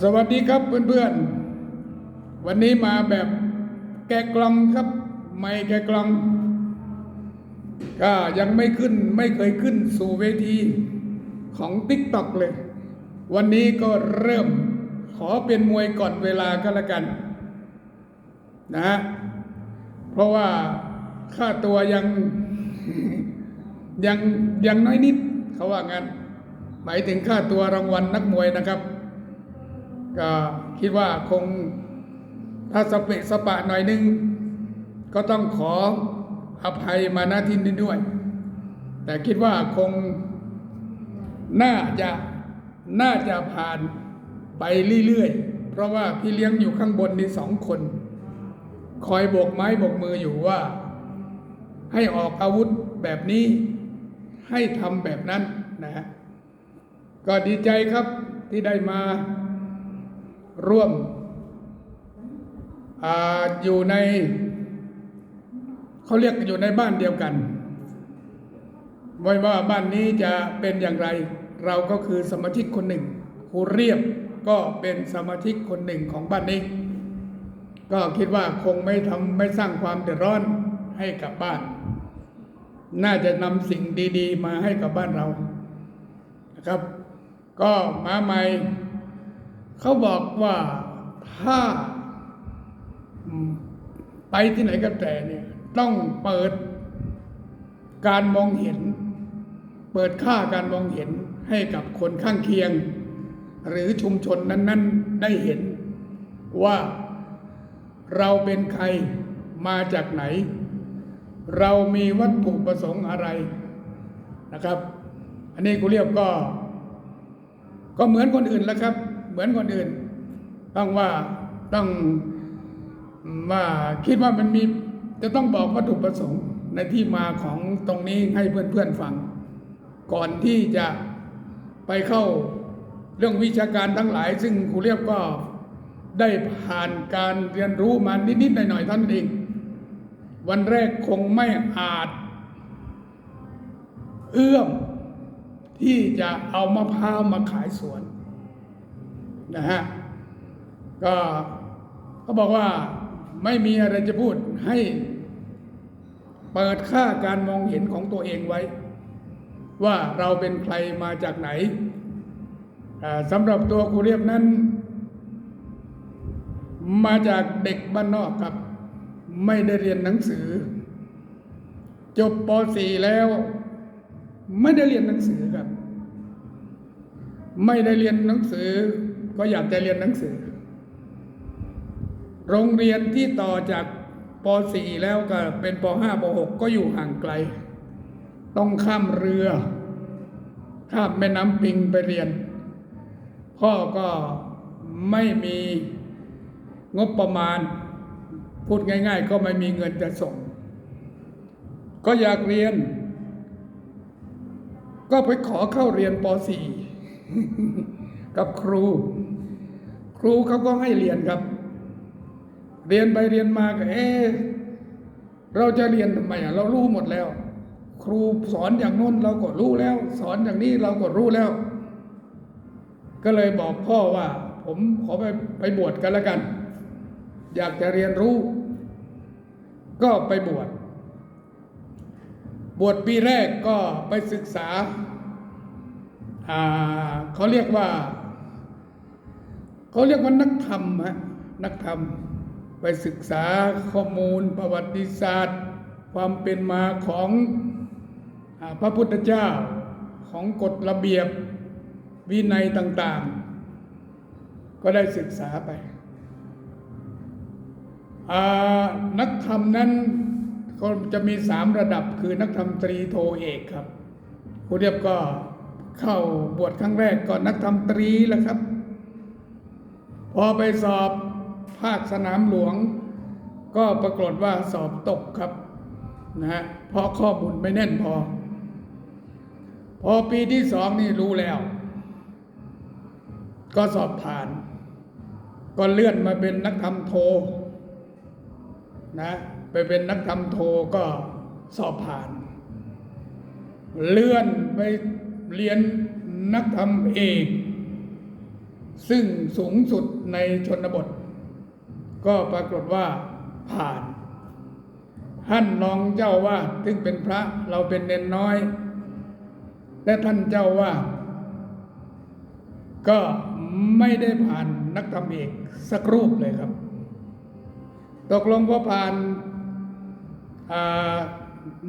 สวัสดีครับเพื่อนๆ วันนี้มาแบบแกะกล่องครับ ไม่แกะกล่อง ก็ยังไม่ขึ้นไม่เคยขึ้นสู่เวทีของติ๊กต็อกเลย วันนี้ก็เริ่มขอเป็นมวยก่อนเวลาก็แล้วกันนะฮะเพราะว่าค่าตัวยังยังยังน้อยนิดเขาว่างั้น หมายถึงค่าตัวรางวัลนักมวยนะครับ ก็คิดว่าคงถ้าสเปะสปะหน่อยนึง ก็ต้องขออภัยมาณที่นี้ด้วย แต่คิดว่าคงน่าจะน่าจะผ่านไปเรื่อยๆ เพราะว่าพี่เลี้ยงอยู่ข้างบนนี่สองคน คอยโบกไม้โบกมืออยู่ว่า ให้ออกอาวุธแบบนี้ให้ทำแบบนั้นนะฮะก็ดีใจครับที่ได้มา ร่วมออยู่ในเขาเรียกอยู่ในบ้านเดียวกันไม่ว่าบ้านนี้จะเป็นอย่างไร เราก็คือสมาชิกคนหนึ่งครูเรียบก็เป็นสมาชิกคนหนึ่งของบ้านนี้ ก็คิดว่าคงไม่ทำไม่สร้างความเดือดร้อนให้กับบ้าน น่าจะนำสิ่งดี ๆ มาให้กับบ้านเรานะครับ ก็มาใหม่ เขาบอกว่าถ้าไปที่ไหนก็แต่เนี่ยต้องเปิดการมองเห็น เปิดค่าการมองเห็นให้กับคนข้างเคียง หรือชุมชนนั้น ๆได้เห็นว่าเราเป็นใครมาจากไหน เรามีวัตถุประสงค์อะไรนะครับ อันนี้กูเรียกก็ ก็เหมือนคนอื่นแล้วครับ เหมือนคนอื่น ต้องว่าต้องว่าคิดว่ามันมีจะต้องบอกวัตถุประสงค์ในที่มาของตรงนี้ให้เพื่อนๆฟัง ก่อนที่จะไปเข้าเรื่องวิชาการทั้งหลาย ซึ่งครูเรียบก็ได้ผ่านการเรียนรู้มานิดๆหน่อยๆท่านเอง วันแรกคงไม่อาจ เอื้อมที่จะเอามะพร้าวมาขายสวน นะฮะก็เขาบอกว่าไม่มีอะไรจะพูดให้เปิดค่าการมองเห็นของตัวเองไว้ ว่าเราเป็นใครมาจากไหนสำหรับตัวครูเรียบนั้น มาจากเด็กบ้านนอกครับไม่ได้เรียนหนังสือ จบป .4 แล้ว ไม่ได้เรียนหนังสือครับ ไม่ได้เรียนหนังสือ ก็อยากจะเรียนหนังสือ โรงเรียนที่ต่อจากป .4 แล้วก็เป็นป .5 ป .6 ก็อยู่ห่างไกล ต้องข้ามเรือ ข้ามแม่น้ำปิงไปเรียน พ่อก็ไม่มีงบประมาณ พูดง่าย ๆ ก็ไม่มีเงินจะส่ง ก็อยากเรียน ก็ไปขอเข้าเรียนป .4 กับครู ครูเขาก็ให้เรียนครับ เรียนไปเรียนมาก็เอ๊เราจะเรียนทำไมอะเรารู้หมดแล้ว ครูสอนอย่างโน้นเราก็รู้แล้ว สอนอย่างนี้เราก็รู้แล้ว ก็เลยบอกพ่อว่า ผมขอไปไปบวชกันล้วกัน อยากจะเรียนรู้ ก็ไปบวชบวชปีแรกก็ไปศึกษาอ่าเขาเรียกว่า เขาเรียกว่านักธรรมฮะนักธรรม ไปศึกษาข้อมูลประวัติศาสตร์ ความเป็นมาของอพระพุทธเจ้าของกฎระเบียบวินัยต่าง ๆ ก็ได้ศึกษาไป นักธรรมนั้นก็จะมีสามระดับคือนักธรรมตรีโทเอกครับครูเรียบก็เข้าบวชครั้งแรกก็นักธรรมตรีแหละครับ พอไปสอบภาคสนามหลวง ก็ปรากฏว่าสอบตกครับนะฮะเพราะข้อมูลไม่แน่นพอ พอปีที่สองนี่รู้แล้ว ก็สอบผ่าน ก็เลื่อนมาเป็นนักธรรมโทนะไปเป็นนักธรรมโทก็สอบผ่าน เลื่อนไปเรียนนักธรรมเอก ซึ่งสูงสุดในชนบท ก็ปรากฏว่าผ่านท่านรองเจ้าว่าสซึ่งเป็นพระเราเป็นเนนน้อย และท่านเจ้าว่าก็ไม่ได้ผ่านนักธรรมเอกสักรูปเลยครับ ตกลงพอผ่านา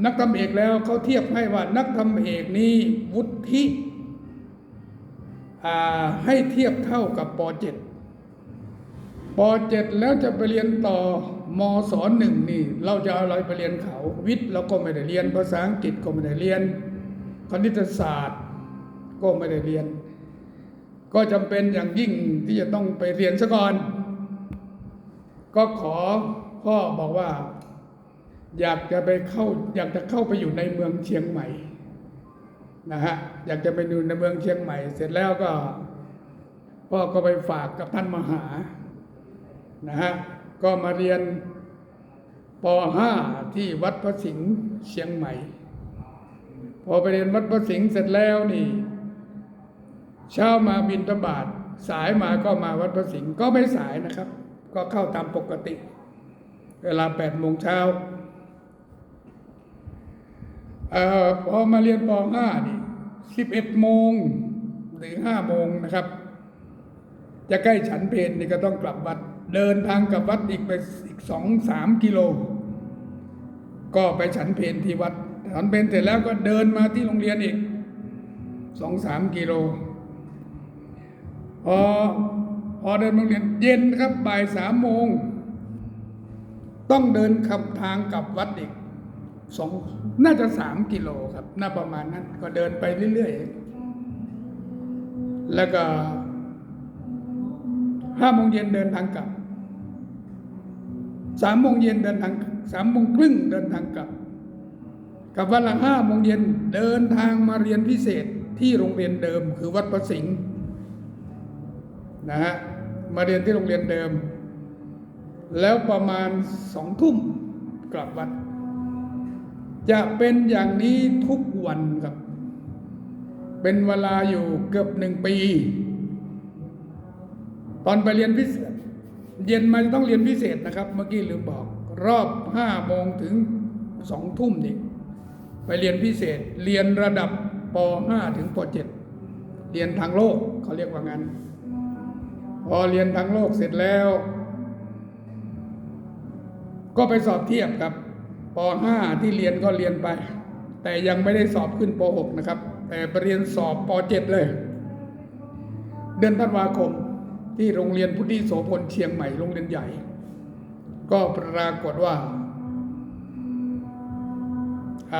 นักธรรมเอกแล้วเขาเทียบให้ว่านักธรรมเอกนี้วุฒิ ให้เทียบเท่ากับป .7 ป .7 แล้วจะไปเรียนต่อมศหนึ่งนี่ เราจะเอาอะไรไปเรียนเขา วิทย์เราก็ไม่ได้เรียนภาษาอังกฤษก็ไม่ได้เรียน คณิตศาสตร์ก็ไม่ได้เรียน ก็จำเป็นอย่างยิ่งที่จะต้องไปเรียนซะก่อน ก็ขอพ่อบอกว่า อยากจะไปเข้าอยากจะเข้าไปอยู่ในเมืองเชียงใหม่ นะฮะอยากจะไปอยู่ในเมืองเชียงใหม่ เสร็จแล้วก็พ่อก็ไปฝากกับท่านมหานะฮะก็มาเรียนป .5 ที่วัดพระสิงห์เชียงใหม่ พอไปเรียนวัดพระสิงห์เสร็จแล้วนี่ เช้ามาบินตบาทสายมาก็มาวัดพระสิงห์ก็ไม่สายนะครับ ก็เข้าตามปกติ เวลาแปดโมงเช้า ออพอมาเรียนป .5 นี่สิบเอ็ดโมงหรือห้าโมงนะครับ จะใกล้ฉันเพลนี่ก็ต้องกลับวัด เดินทางกลับวัดอีกไปอีกสองสามกิโล ก็ไปฉันเพลที่วัดฉันเพลเสร็จแล้วก็เดินมาที่โรงเรียนอีกสองสามกิโลพอพอเดินโรงเรียนเย็นครับบ่ายสามโมง ต้องเดินขับทางกลับวัดอีก สองน่าจะสามกิโลครับ น่าประมาณนั้น ก็เดินไปเรื่อยๆ แล้วก็ห้าโมงเย็นเดินทางกลับสามโมงเย็นเดินทางสามโมงครึ่งเดินทางกลับ กับวันละห้าโมงเย็นเดินทางมาเรียนพิเศษที่โรงเรียนเดิม คือวัดประสิงห์นะฮะมาเรียนที่โรงเรียนเดิม แล้วประมาณสองทุ่มกลับวัด จะเป็นอย่างนี้ทุกวันครับ เป็นเวลาอยู่เกือบหนึ่งปี ตอนไปเรียนพิเศษ เย็นมาจะต้องเรียนพิเศษนะครับ เมื่อกี้ลืมบอก รอบห้าโมงถึงสองทุ่มนี่ไปเรียนพิเศษ เรียนระดับป .5 ถึงป .7 เรียนทางโลกเขาเรียกว่างั้น พอเรียนทางโลกเสร็จแล้ว ก็ไปสอบเทียบครับ ป .5 ที่เรียนก็เรียนไป แต่ยังไม่ได้สอบขึ้นป .6 นะครับ แต่ไปเรียนสอบป .7 เลย เดือนธันวาคมที่โรงเรียนพุทธิโสพลเชียงใหม่โรงเรียนใหญ่ ก็ปรากฏว่าอ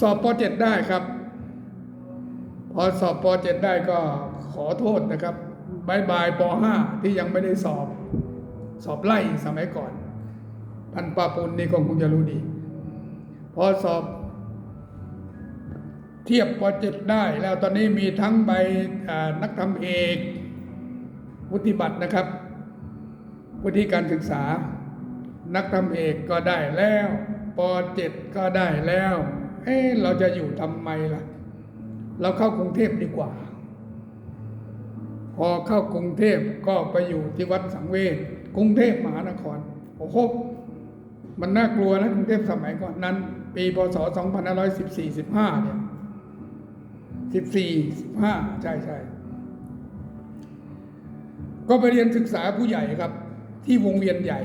สอบป .7 ได้ครับ พอสอบป .7 ได้ก็ขอโทษนะครับบายบายป .5 ที่ยังไม่ได้สอบ สอบไล่สมัยก่อน พันปาปุลนี่ก็คงจะรู้ดี พอสอบ เทียบป .7 ได้ แล้วตอนนี้มีทั้งใบนักทำเอกวุฒิบัตรนะครับวุฒิการศึกษา นักทำเอกก็ได้แล้วป .7 ก็ได้แล้ว เอ๊เราจะอยู่ทำไมล่ะ เราเข้ากรุงเทพดีกว่า พอเข้ากรุงเทพก็ไปอยู่ที่วัดสังเวชกรุงเทพมหานครโอ้โห มันน่ากลัวนะกรุงเทพสมัยก่อนนั้น ปีพศ 2514 15เนี่ย14 15 ใช่ใช่ก็ไปเรียนศึกษาผู้ใหญ่ครับ ที่วงเวียนใหญ่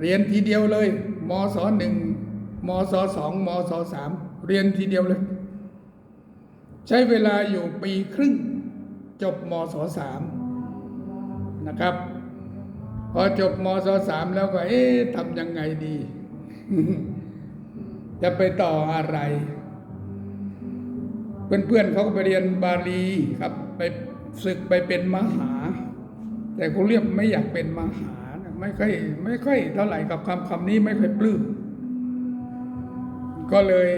เรียนทีเดียวเลยมศหนึ่งมศสองมศสามเรียนทีเดียวเลย ใช้เวลาอยู่ปีครึ่งจบมศสามนะครับ พอจบมศสามแล้วก็ เอ๊ะทำยังไงดี จะไปต่ออะไร เพื่อนๆเขาก็ไปเรียนบาลีครับ ไปศึกไปเป็นมหา แต่เขาเรียกไม่อยากเป็นมหา ไม่ค่อยไม่ค่อยเท่าไหร่กับคำคำนี้ไม่ค่อยปลื้มก็เลย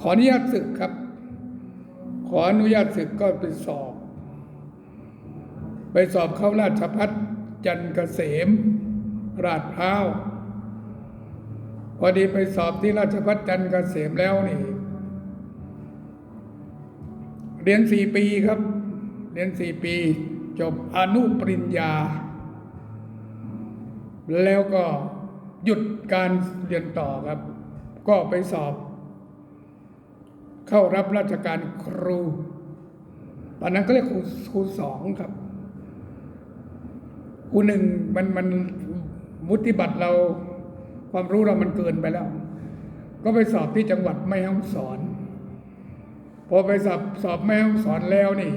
ขออนุญาตศึกครับ ขออนุญาตศึกก็ไปสอบ ไปสอบเข้าราชพัฒ จันทร์เกษม ราดพร้าว พอดีไปสอบที่ราชพัฒจันทร์เกษมแล้วนี่ เรียนสี่ปีครับ เรียนสี่ปี จบอนุปริญญา แล้วก็หยุดการเรียนต่อครับ ก็ไปสอบ เข้ารับราชการครูตอนนั้นก็เรียกครูครูสองครับ ครูหนึ่งมันมันวุฒิบัตรเราความรู้เรามันเกินไปแล้ว ก็ไปสอบที่จังหวัดแม่ฮ่องสอน พอไปสอบสอบแม่ฮ่องสอนแล้วนี่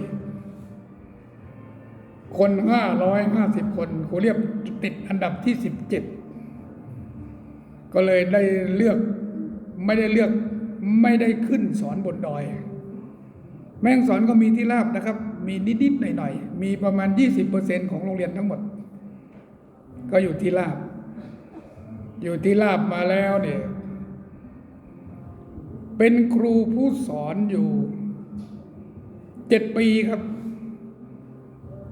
คนห้าร้อยห้าสิบคนครูเรียบติดอันดับที่สิบเจ็ดก็เลยได้เลือกไม่ได้เลือกไม่ได้ขึ้นสอนบนดอย แม่งสอนก็มีที่ราบนะครับ มีนิดๆหน่อยๆมีประมาณยี่สิบเปอร์เซ็นของโรงเรียนทั้งหมด ก็อยู่ที่ราบ อยู่ที่ราบมาแล้วเนี่ย เป็นครูผู้สอนอยู่เจ็ดปีครับ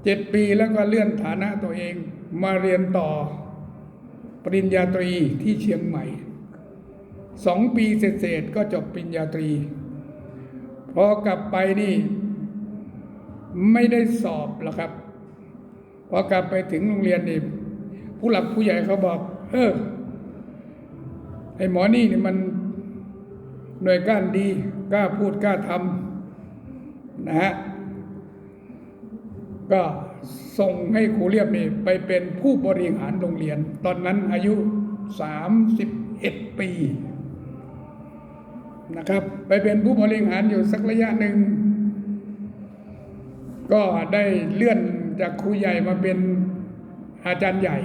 เจ็ดปีแล้วก็เลื่อนฐานะตัวเองมาเรียนต่อ ปริญญาตรีที่เชียงใหม่สองปีเศษก็จบปริญญาตรี พอกลับไปนี่ ไม่ได้สอบหรอกครับ พอกลับไปถึงโรงเรียนนี่ ผู้หลักผู้ใหญ่เขาบอก เออ ไอ้หมอนี่นี่มันหน่วยก้านดีกล้าพูดกล้าทำนะฮะ ก็ส่งให้ครูเรียบนี่ไปเป็นผู้บริหารโรงเรียน ตอนนั้นอายุ 31 ปี นะครับ ไปเป็นผู้บริหารอยู่สักระยะหนึ่ง ก็ได้เลื่อนจากครูใหญ่มาเป็นอาจารย์ใหญ่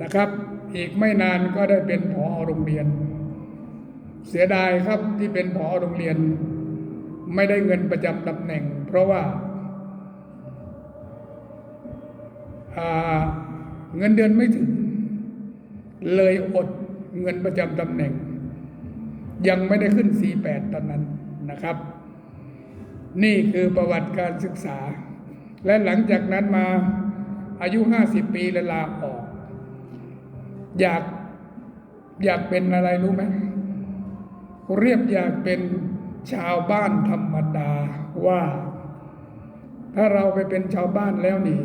นะครับ อีกไม่นานก็ได้เป็นผอโรงเรียน เสียดายครับที่เป็นผอโรงเรียน ไม่ได้เงินประจำตำแหน่ง เพราะว่าาเงินเดือนไม่ถึง เลยอดเงินประจำตำแหน่ง ยังไม่ได้ขึ้น 48 ตอนนั้นนะครับ นี่คือประวัติการศึกษา และหลังจากนั้นมาอายุ 50 ปีและลาออก อยากอยากเป็นอะไรรู้ไหมเรียบอยากเป็นชาวบ้านธรรมดาว่า ถ้าเราไปเป็นชาวบ้านแล้วนี่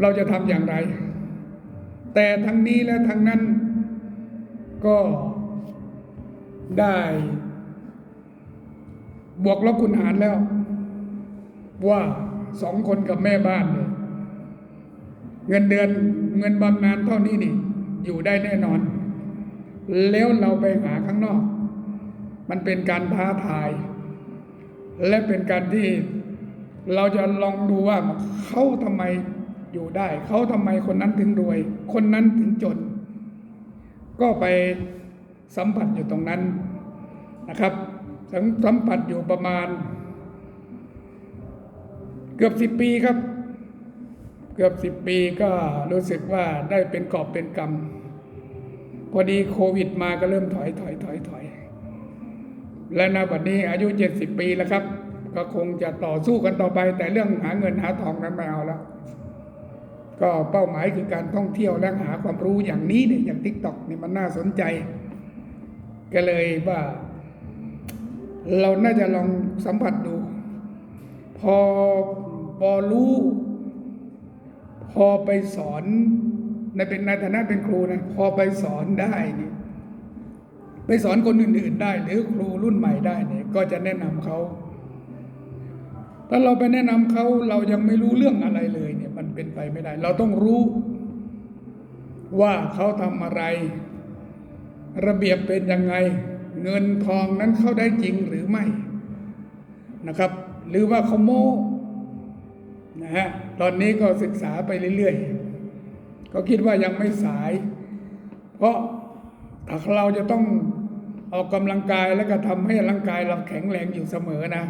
เราจะทำอย่างไร แต่ทั้งนี้และทั้งนั้นก็ได้ บวกลบคูณหารแล้ว ว่าสองคนกับแม่บ้านเนี่ย เงินเดือนเงินบำนาญเท่านี้นี่ อยู่ได้แน่นอน แล้วเราไปหาข้างนอก มันเป็นการท้าทาย และเป็นการที่เราจะลองดูว่าเขาทำไมอยู่ได้ เขาทำไมคนนั้นถึงรวย คนนั้นถึงจน ก็ไปสัมผัสอยู่ตรงนั้นนะครับสัมสัมผัสอยู่ประมาณ เกือบสิบปีครับ เกือบสิบปีก็รู้สึกว่าได้เป็นกอบเป็นกรรมพอดีโควิดมาก็เริ่มถอยถอยถอยถอย และณบัดนี้อายุเจ็ดสิบปีแล้วครับ ก็คงจะต่อสู้กันต่อไป แต่เรื่องหาเงินหาทองนั้นไม่เอาแล้ว ก็เป้าหมายคือการท่องเที่ยวและหาความรู้อย่างนี้เนี่ยอย่างทิกตอกเนี่ยมันน่าสนใจ ก็เลยว่า เราน่าจะลองสัมผัสดู พอพอรู้ พอไปสอนในเป็นในฐานะเป็นครูนะพอไปสอนได้นี่ไปสอนคนอื่นๆได้ หรือครูรุ่นใหม่ได้เนี่ยก็จะแนะนำเขาถ้าเราไปแนะนำเขาเรายังไม่รู้เรื่องอะไรเลยเนี่ย มันเป็นไปไม่ได้ เราต้องรู้ว่าเขาทำอะไร ระเบียบเป็นยังไง เงินทองนั้นเข้าได้จริงหรือไม่นะครับ หรือว่าเขาโม้ นะฮะตอนนี้ก็ศึกษาไปเรื่อยๆ ก็คิดว่ายังไม่สาย เพราะถ้าเราจะต้องออกกำลังกายแล้วก็ทำให้ร่างกายเราแข็งแรงอยู่เสมอนะ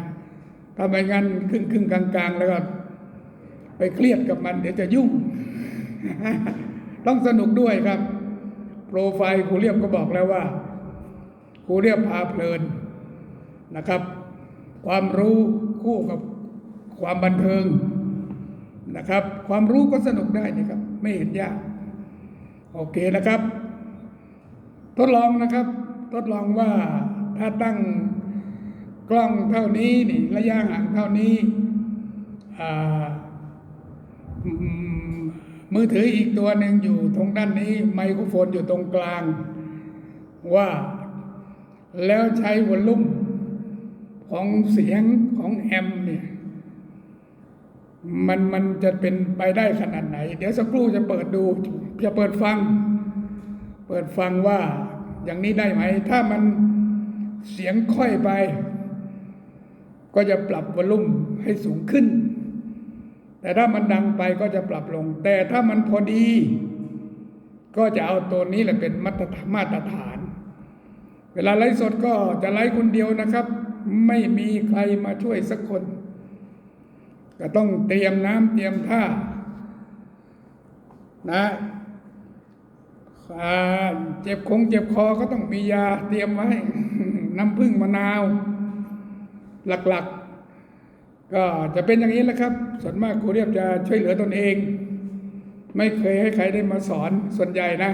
ถ้าไม่งั้นครึ่งครึ่งๆกลางๆแล้วก็ไปเครียดกับมันเดี๋ยวจะยุ่ง ต้องสนุกด้วยครับ โปรไฟล์ครูเรียบก็บอกแล้วว่าครูเรียบพาเพลินนะครับ ความรู้คู่กับความบันเทิง นะครับ ความรู้ก็สนุกได้นะครับ ไม่เห็นยาก โอเคนะครับ ทดลองนะครับ ทดลองว่าถ้าตั้งกล้องเท่านี้นี่ระยะห่างเท่านี้มือถืออีกตัวหนึ่งอยู่ตรงด้านนี้ ไมโครโฟนอยู่ตรงกลาง ว่าแล้วใช้วอลลุ่มของเสียงของแอมเนี่ย มันมันจะเป็นไปได้ขนาดไหน เดี๋ยวสักครู่จะเปิดดู จะเปิดฟัง เปิดฟังว่าอย่างนี้ได้ไหม ถ้ามันเสียงค่อยไป ก็จะปรับวอลลุ่มให้สูงขึ้น แต่ถ้ามันดังไปก็จะปรับลง แต่ถ้ามันพอดี ก็จะเอาตัวนี้แหละเป็นมาตรฐานมาตรฐาน เวลาไลฟ์สดก็จะไลฟ์คนเดียวนะครับ ไม่มีใครมาช่วยสักคน ก็ต้องเตรียมน้ำเตรียมท่านะเจ็บคงเจ็บคอก็ต้องมียาเตรียมไว้ น้ำผึ้งมะนาว หลักๆ ก็จะเป็นอย่างนี้แหละครับ ส่วนมากครูเรียบจะช่วยเหลือตนเอง ไม่เคยให้ใครได้มาสอนส่วนใหญ่นะ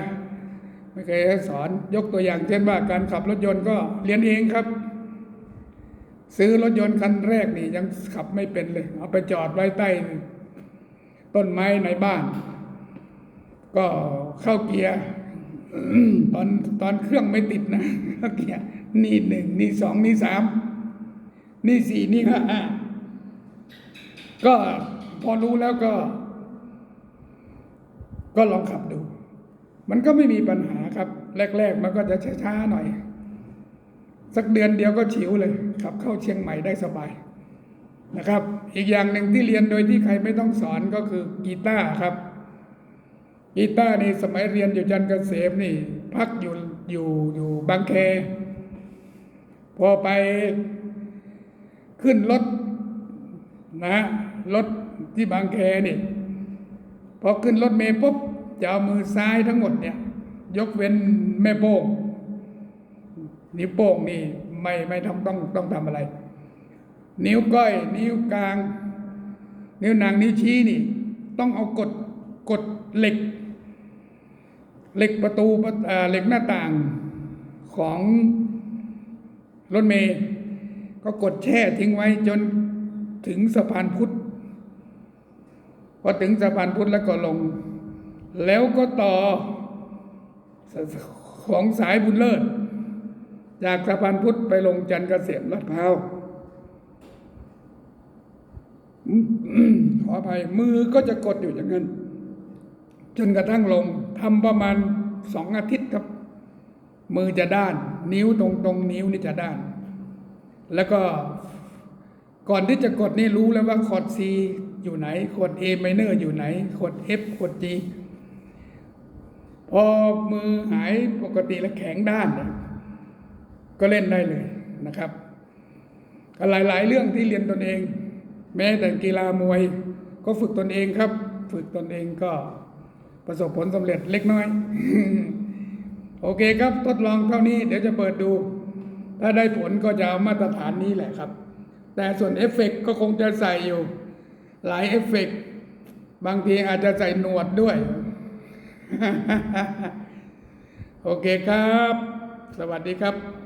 ไม่เคยให้สอนยกตัวอย่างเช่นว่าการขับรถยนต์ก็เรียนเองครับ ซื้อรถยนต์คันแรกนี่ยังขับไม่เป็นเลย เอาไปจอดไว้ใต้ ต้นไม้ในบ้าน ก็เข้าเกียร์ตอนตอนเครื่องไม่ติดนะเข้าเกียร์นี่หนึ่งนี่สองนี่สามนี่สี่นี่ห้าก็พอรู้แล้วก็ ก็ลองขับดู มันก็ไม่มีปัญหาครับ แรก ๆ มันก็จะช้าๆหน่อย สักเดือนเดียวก็ฉิวเลยขับเข้าเชียงใหม่ได้สบายนะครับ อีกอย่างหนึ่งที่เรียนโดยที่ใครไม่ต้องสอนก็คือกีตาร์ครับกีตาร์นี่สมัยเรียนอยู่จันทร์เกษมนี่ พักอยู่อยู่อยู่บางแค พอไปขึ้นรถนะรถที่บางแคนี่พอขึ้นรถเมล์ปุ๊บจะเอามือซ้ายทั้งหมดเนี่ย ยกเว้นแม่โป้ง นิ้วโป้งนี่ไม่ไม่ต้องต้องต้องทำอะไร นิ้วก้อย นิ้วกลาง นิ้วนางนิ้วชี้นี่ ต้องเอากดกดเหล็ก เหล็กประตูอ่าเหล็กหน้าต่างของรถเมย์ก็กดแช่ทิ้งไว้จนถึงสะพานพุทธพอถึงสะพานพุทธแล้วก็ลง แล้วก็ต่อของสายบุญเลิศ จากสะพานพุทธไปลงจันทร์เกษมลาดพร้าวขออภัยมือก็จะกดอยู่อย่างนั้น จนกระทั่งลงทำประมาณสองอาทิตย์ครับ มือจะด้าน นิ้วตรงตรงนิ้วนี่จะด้าน แล้วก็ก่อนที่จะกดนี่รู้แล้วว่าคอร์ด C อยู่ไหนคอร์ด A minor อยู่ไหนคอร์ด F คอร์ด G พอมือหายปกติแล้วแข็งด้านเนี่ย ก็เล่นได้เลยนะครับก็หลาย ๆ เรื่องที่เรียนตนเอง แม้แต่กีฬามวย ก็ฝึกตนเองครับ ฝึกตนเองก็ประสบผลสำเร็จเล็กน้อย โอเคครับทดลองเท่านี้เดี๋ยวจะเปิดดู ถ้าได้ผลก็จะเอามาตรฐานนี้แหละครับ แต่ส่วนเอฟเฟกต์ก็คงจะใส่อยู่ หลายเอฟเฟกต์บางทีอาจจะใส่หนวดด้วย โอเคครับ สวัสดีครับ